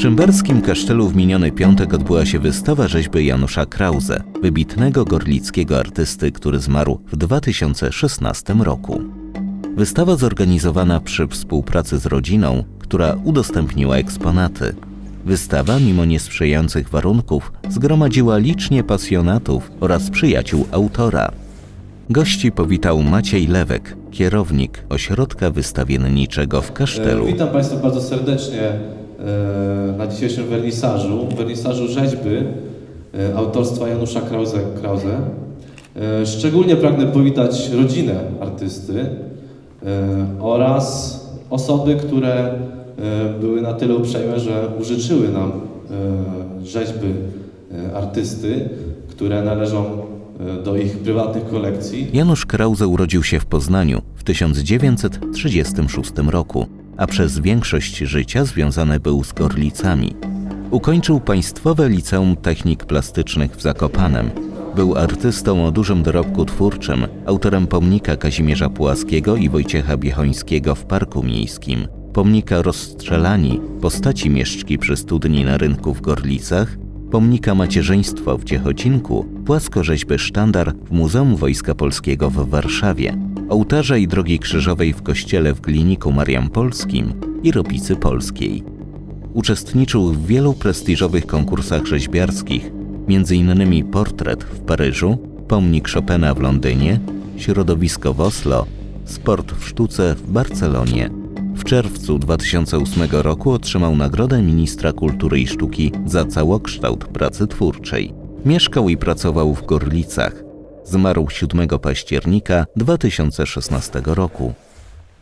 Szymberskim kasztelu w miniony piątek odbyła się wystawa rzeźby Janusza Krause, wybitnego gorlickiego artysty, który zmarł w 2016 roku. Wystawa zorganizowana przy współpracy z rodziną, która udostępniła eksponaty. Wystawa, mimo niesprzyjających warunków, zgromadziła licznie pasjonatów oraz przyjaciół autora. Gości powitał Maciej Lewek, kierownik ośrodka wystawienniczego w kasztelu. E, Witam Państwa bardzo serdecznie na dzisiejszym wernisażu, wernisażu rzeźby e, autorstwa Janusza Krause. Krause. E, Szczególnie pragnę powitać rodzinę artysty e, oraz osoby, które e, były na tyle uprzejme, że użyczyły nam e, rzeźby e, artysty, które należą e, do ich prywatnych kolekcji. Janusz Krause urodził się w Poznaniu w 1936 roku, a przez większość życia związany był z Gorlicami. Ukończył Państwowe Liceum Technik Plastycznych w Zakopanem. Był artystą o dużym dorobku twórczym, autorem pomnika Kazimierza Pułaskiego i Wojciecha Biechońskiego w Parku Miejskim, pomnika Rozstrzelani, postaci mieszczki przy studni na rynku w Gorlicach, pomnika Macierzyństwo w Ciechocinku, płaskorzeźby Sztandar w Muzeum Wojska Polskiego w Warszawie, ołtarza i drogi krzyżowej w kościele w Gliniku Mariampolskim i Ropicy Polskiej. Uczestniczył w wielu prestiżowych konkursach rzeźbiarskich, m.in. Portret w Paryżu, Pomnik Chopina w Londynie, Środowisko w Oslo, Sport w sztuce w Barcelonie. W czerwcu 2008 roku otrzymał Nagrodę Ministra Kultury i Sztuki za całokształt pracy twórczej. Mieszkał i pracował w Gorlicach. Zmarł 7 października 2016 roku.